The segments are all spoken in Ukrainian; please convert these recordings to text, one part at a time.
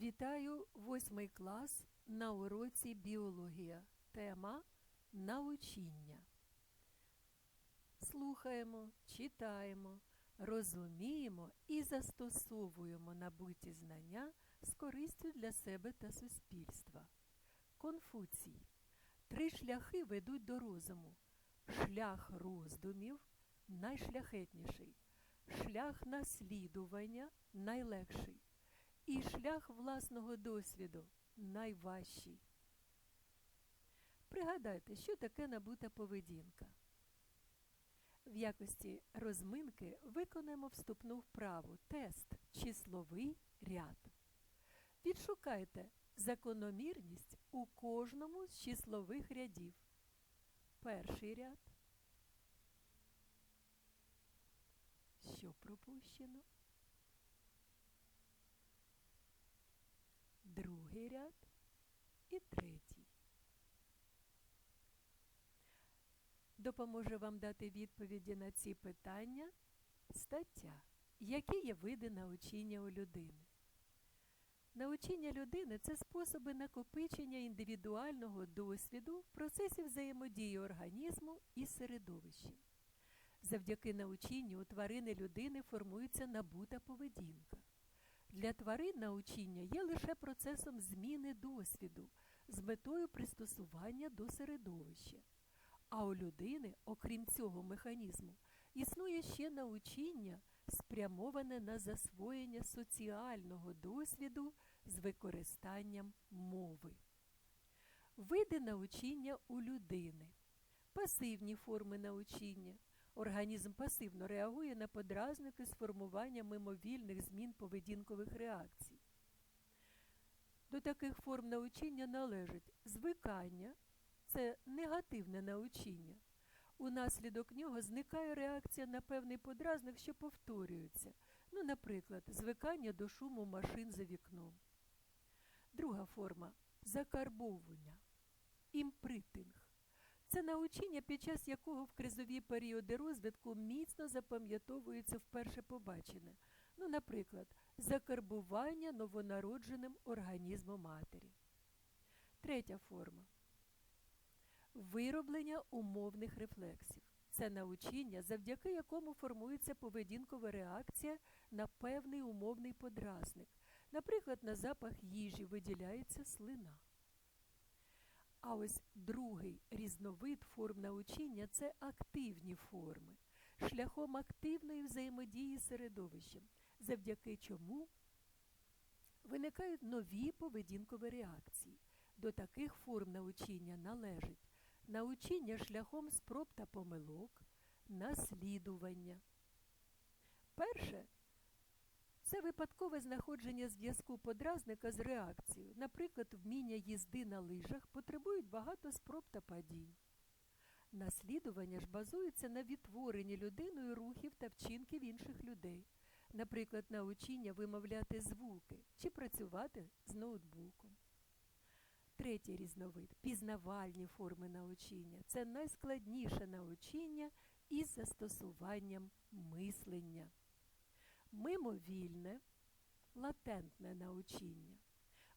Вітаю восьмий клас на уроці біологія. Тема научіння. Слухаємо, читаємо, розуміємо і застосовуємо набуті знання з користю для себе та суспільства. Конфуцій. Три шляхи ведуть до розуму. Шлях роздумів найшляхетніший, шлях наслідування найлегший і шлях власного досвіду найважчий. Пригадайте, що таке набута поведінка. В якості розминки виконаємо вступну вправу тест числовий ряд. Відшукайте закономірність у кожному з числових рядів. Перший ряд. Що пропущено? Другий ряд і третій. Допоможе вам дати відповіді на ці питання стаття. Які є види научіння у людини? Научіння людини це способи накопичення індивідуального досвіду в процесі взаємодії організму і середовищем. Завдяки научінню у тварини людини формується набута поведінка. Для тварин научіння є лише процесом зміни досвіду з метою пристосування до середовища. А у людини, окрім цього механізму, існує ще научіння, спрямоване на засвоєння соціального досвіду з використанням мови. Види научіння у людини, пасивні форми научіння. Організм пасивно реагує на подразники з формуванням мимовільних змін поведінкових реакцій. До таких форм научіння належить звикання це негативне научіння. Унаслідок нього зникає реакція на певний подразник, що повторюється. Ну, наприклад, звикання до шуму машин за вікном. Друга форма закарбовування, імпритинг. Це научення, під час якого в кризові періоди розвитку міцно запам'ятовується вперше побачене. Ну, наприклад, закарбування новонародженим організмом матері. Третя форма вироблення умовних рефлексів. Це научення, завдяки якому формується поведінкова реакція на певний умовний подразник. Наприклад, на запах їжі виділяється слина. А ось другий різновид форм научення це активні форми, шляхом активної взаємодії з середовищем, завдяки чому виникають нові поведінкові реакції. До таких форм научення належить научення шляхом спроб та помилок, наслідування. Перше це випадкове знаходження зв'язку подразника з реакцією. Наприклад, вміння їзди на лижах потребують багато спроб та падінь. Наслідування ж базується на відтворенні людиною рухів та вчинків інших людей, наприклад, научіння вимовляти звуки чи працювати з ноутбуком. Третій різновид пізнавальні форми научіння. Це найскладніше научіння із застосуванням мислення мимовільне, латентне научіння.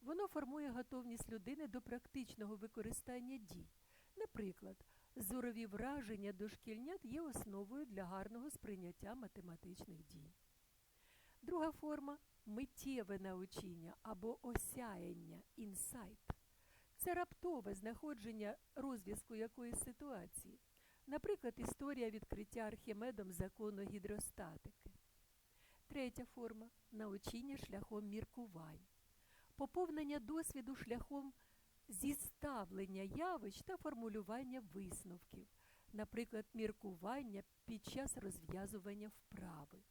Воно формує готовність людини до практичного використання дій. Наприклад, зорові враження дошкільнят є основою для гарного сприйняття математичних дій. Друга форма миттєве научіння або осяяння інсайт. Це раптове знаходження розв'язку якоїсь ситуації. Наприклад, історія відкриття Архімедом закону гідростатики. Третя форма научіння шляхом міркувань, поповнення досвіду шляхом зіставлення явищ та формулювання висновків, наприклад, міркування під час розв'язування вправи.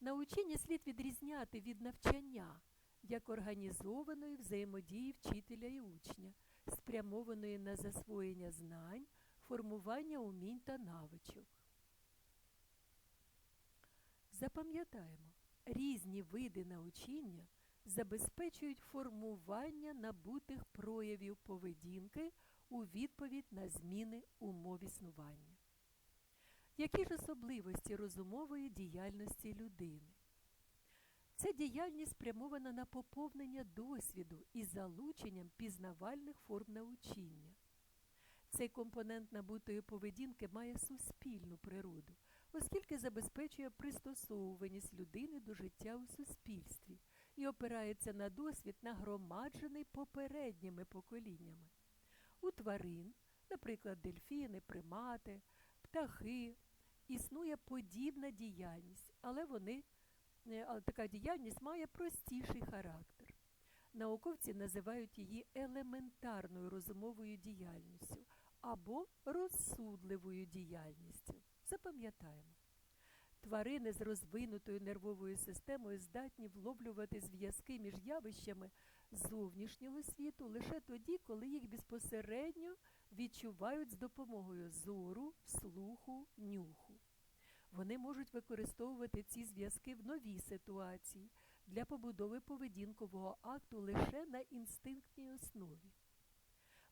Научення слід відрізняти від навчання як організованої взаємодії вчителя і учня, спрямованої на засвоєння знань, формування умінь та навичок. Запам'ятаємо, різні види научіння забезпечують формування набутих проявів поведінки у відповідь на зміни умов існування. Які ж особливості розумової діяльності людини? Ця діяльність спрямована на поповнення досвіду із залученням пізнавальних форм научіння. Цей компонент набутої поведінки має суспільну природу, оскільки забезпечує пристосовуваність людини до життя у суспільстві і опирається на досвід, нагромаджений попередніми поколіннями. У тварин, наприклад, дельфіни, примати, птахи, існує подібна діяльність, але вони, е, така діяльність має простіший характер. Науковці називають її елементарною розумовою діяльністю або розсудливою діяльністю. Запам'ятаємо. Тварини з розвинутою нервовою системою здатні вловлювати зв'язки між явищами зовнішнього світу лише тоді, коли їх безпосередньо відчувають з допомогою зору, слуху, нюху. Вони можуть використовувати ці зв'язки в новій ситуації для побудови поведінкового акту лише на інстинктній основі.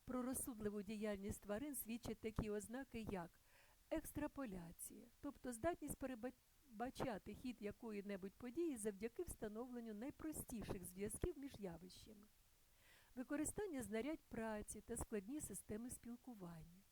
Про розсудливу діяльність тварин свідчать такі ознаки, як екстраполяція, тобто здатність перебачати хід якої-небудь події завдяки встановленню найпростіших зв'язків між явищами, використання знарядь праці та складні системи спілкування.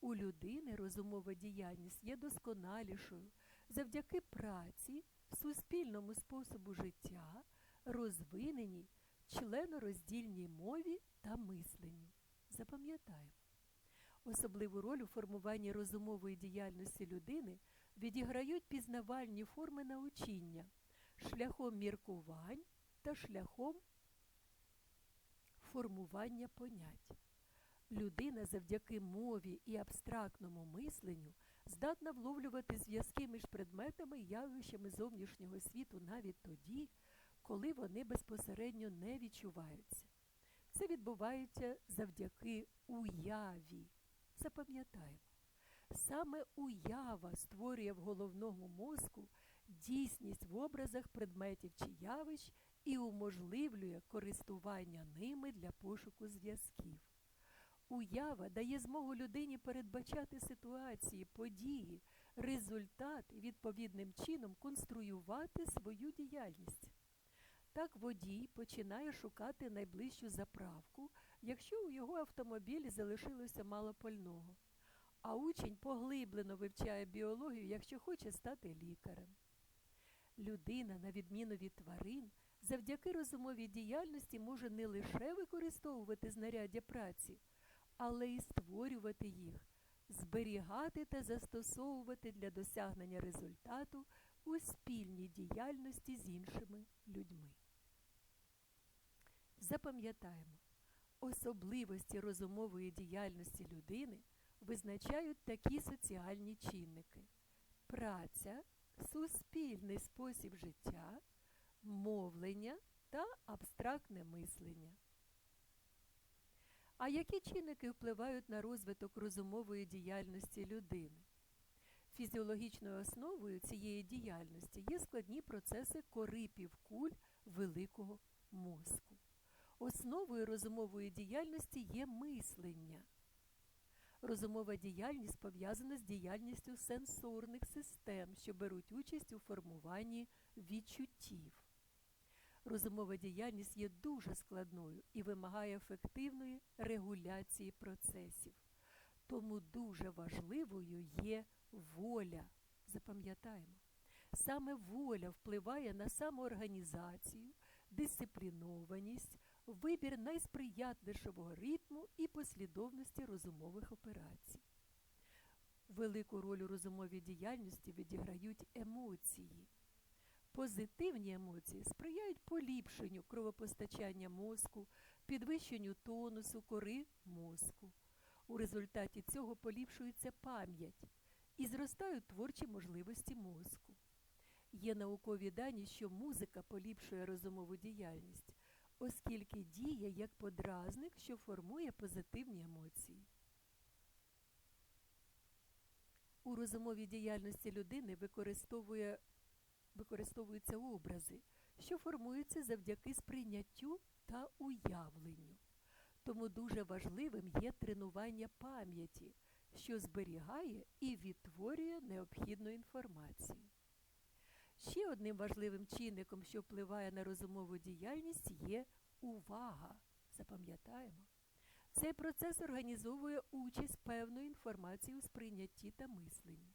У людини розумова діяльність є досконалішою завдяки праці, суспільному способу життя, розвиненій членороздільній мові та мисленню. Запам'ятаємо. Особливу роль у формуванні розумової діяльності людини відіграють пізнавальні форми научіння шляхом міркувань та шляхом формування понять. Людина завдяки мові і абстрактному мисленню здатна вловлювати зв'язки між предметами і явищами зовнішнього світу навіть тоді, коли вони безпосередньо не відчуваються. Це відбувається завдяки уяві. Запам'ятаємо, саме уява створює в головному мозку дійсність в образах предметів чи явищ і уможливлює користування ними для пошуку зв'язків. Уява дає змогу людині передбачати ситуації, події, результат і відповідним чином конструювати свою діяльність. Так водій починає шукати найближчу заправку, якщо у його автомобілі залишилося мало пального. А учень поглиблено вивчає біологію, якщо хоче стати лікарем. Людина, на відміну від тварин, завдяки розумовій діяльності може не лише використовувати знаряддя праці, але й створювати їх, зберігати та застосовувати для досягнення результату у спільній діяльності з іншими людьми. Запам'ятаємо, особливості розумової діяльності людини визначають такі соціальні чинники: праця, суспільний спосіб життя, мовлення та абстрактне мислення. А які чинники впливають на розвиток розумової діяльності людини? Фізіологічною основою цієї діяльності є складні процеси кори півкуль великого мозку. Основою розумової діяльності є мислення. Розумова діяльність пов'язана з діяльністю сенсорних систем, що беруть участь у формуванні відчуттів. Розумова діяльність є дуже складною і вимагає ефективної регуляції процесів. Тому дуже важливою є воля. Запам'ятаємо, саме воля впливає на самоорганізацію, дисциплінованість, вибір найсприятливішого ритму і послідовності розумових операцій. Велику роль у розумовій діяльності відіграють емоції. Позитивні емоції сприяють поліпшенню кровопостачання мозку, підвищенню тонусу кори мозку. У результаті цього поліпшується пам'ять і зростають творчі можливості мозку. Є наукові дані, що музика поліпшує розумову діяльність, оскільки діє як подразник, що формує позитивні емоції. У розумовій діяльності людини використовує, використовуються образи, що формуються завдяки сприйняттю та уявленню. Тому дуже важливим є тренування пам'яті, що зберігає і відтворює необхідну інформацію. Ще одним важливим чинником, що впливає на розумову діяльність, є увага. Запам'ятаємо. Цей процес організовує участь певної інформації у сприйнятті та мисленні.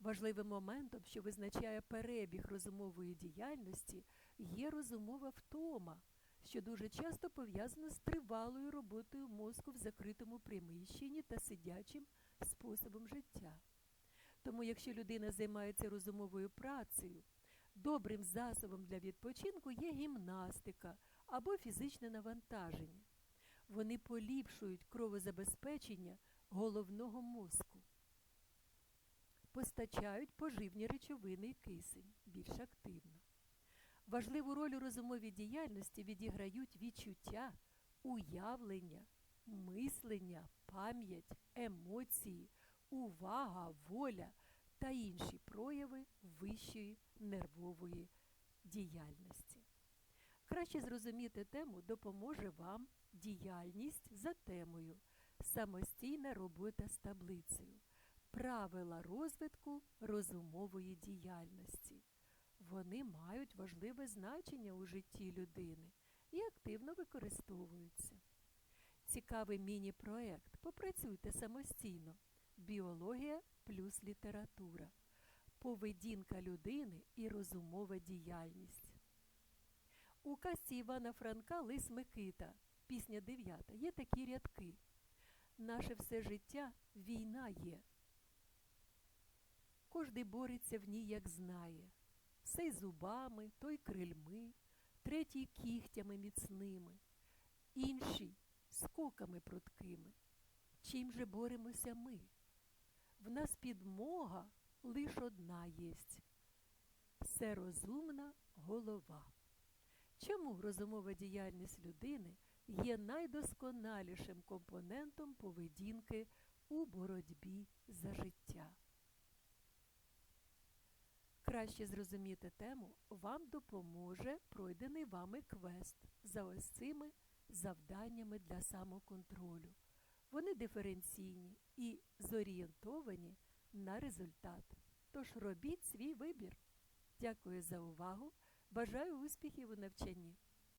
Важливим моментом, що визначає перебіг розумової діяльності, є розумова втома, що дуже часто пов'язана з тривалою роботою мозку в закритому приміщенні та сидячим способом життя. Тому, якщо людина займається розумовою працею, добрим засобом для відпочинку є гімнастика або фізичне навантаження. Вони поліпшують кровозабезпечення головного мозку, постачають поживні речовини і кисень більш активно. Важливу роль у розумовій діяльності відіграють відчуття, уявлення, мислення, пам'ять, емоції, увага, воля та інші прояви вищої нервової діяльності. Краще зрозуміти тему допоможе вам діяльність за темою Самостійна робота з таблицею. Правила розвитку розумової діяльності. Вони мають важливе значення у житті людини і активно використовуються. Цікавий міні-проект. Попрацюйте самостійно. Біологія плюс література. Поведінка людини і розумова діяльність. У казці Івана Франка Лис Микита, пісня 9, є такі рядки. Наше все життя війна є. Кожний бореться в ній, як знає. Сей зубами, той крильми, третій кігтями міцними, інший скоками пруткими. Чим же боремося ми? В нас підмога лиш одна єсть все розумна голова. Чому розумова діяльність людини є найдосконалішим компонентом поведінки у боротьбі за життя? Краще зрозуміти тему вам допоможе пройдений вами квест за ось цими завданнями для самоконтролю. Вони диференційні і зорієнтовані на результат. Тож робіть свій вибір. Дякую за увагу. Бажаю успіхів у навчанні.